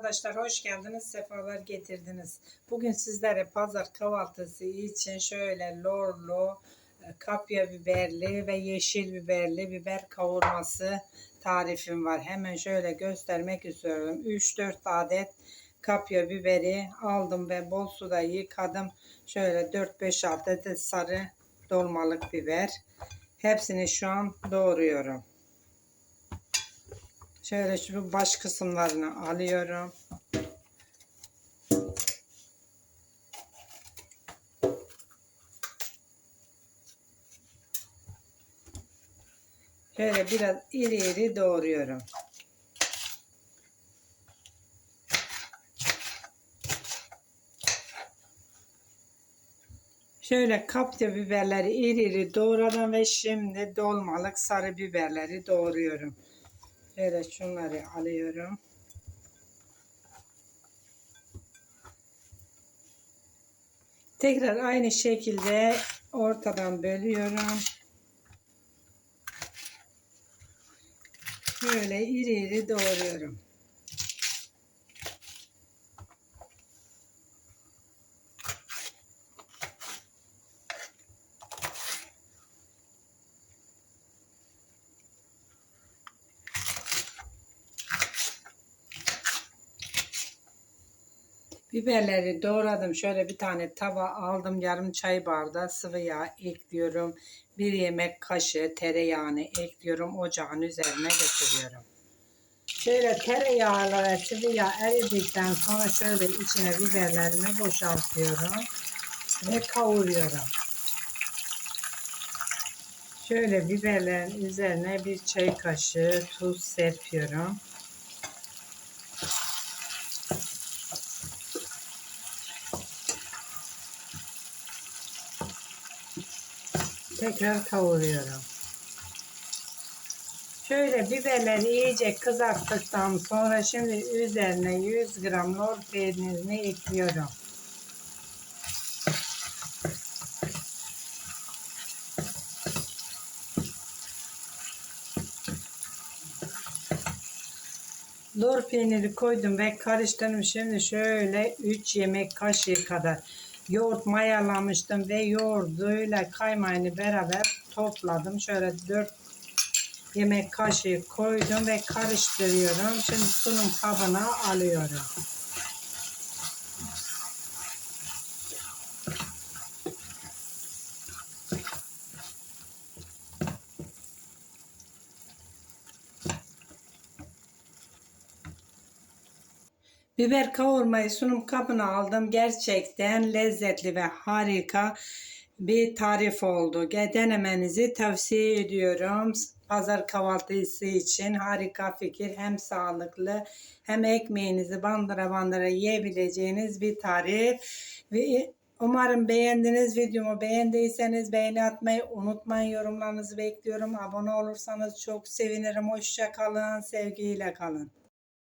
Arkadaşlar hoş geldiniz, sefalar getirdiniz. Bugün sizlere pazar kahvaltısı için şöyle lorlu, e, kapya biberli ve yeşil biberli biber kavurması tarifim var. Hemen şöyle göstermek istiyorum. 3-4 adet kapya biberi aldım ve bol suda yıkadım. Şöyle 4-5 adet de sarı dolmalık biber. Hepsini şu an doğruyorum. Şöyle şu baş kısımlarını alıyorum. Şöyle biraz iri iri doğruyorum. Şöyle kapya biberleri iri iri doğradım ve şimdi dolmalık sarı biberleri doğruyorum. Şöyle şunları alıyorum. Tekrar aynı şekilde ortadan bölüyorum. Böyle iri iri doğruyorum. Biberleri doğradım. Şöyle bir tane tava aldım. Yarım çay bardağı sıvı yağ ekliyorum. Bir yemek kaşığı tereyağını ekliyorum. Ocağın üzerine getiriyorum. Şöyle tereyağla ve sıvı yağ eridikten sonra şöyle içine biberlerimi boşaltıyorum. Ve kavuruyorum. Şöyle biberlerin üzerine bir çay kaşığı tuz serpiyorum. Tekrar kavuruyorum. Şöyle biberleri iyice kızarttıktan sonra şimdi üzerine 100 gram lor peynirini ekliyorum. Lor peyniri koydum ve karıştırdım. Şimdi şöyle 3 yemek kaşığı kadar yoğurt mayalamıştım ve yoğurduyla kaymağını beraber topladım. Şöyle 4 yemek kaşığı koydum ve karıştırıyorum. Şimdi sunum kabına alıyorum. Biber kavurmayı sunum kabına aldım. Gerçekten lezzetli ve harika bir tarif oldu. Denemenizi tavsiye ediyorum. Pazar kahvaltısı için harika fikir. Hem sağlıklı hem ekmeğinizi bandıra bandıra yiyebileceğiniz bir tarif. Ve Umarım beğendiniz videomu. Beğendiyseniz beğeni atmayı unutmayın. Yorumlarınızı bekliyorum. Abone olursanız çok sevinirim. Hoşça kalın. Sevgiyle kalın.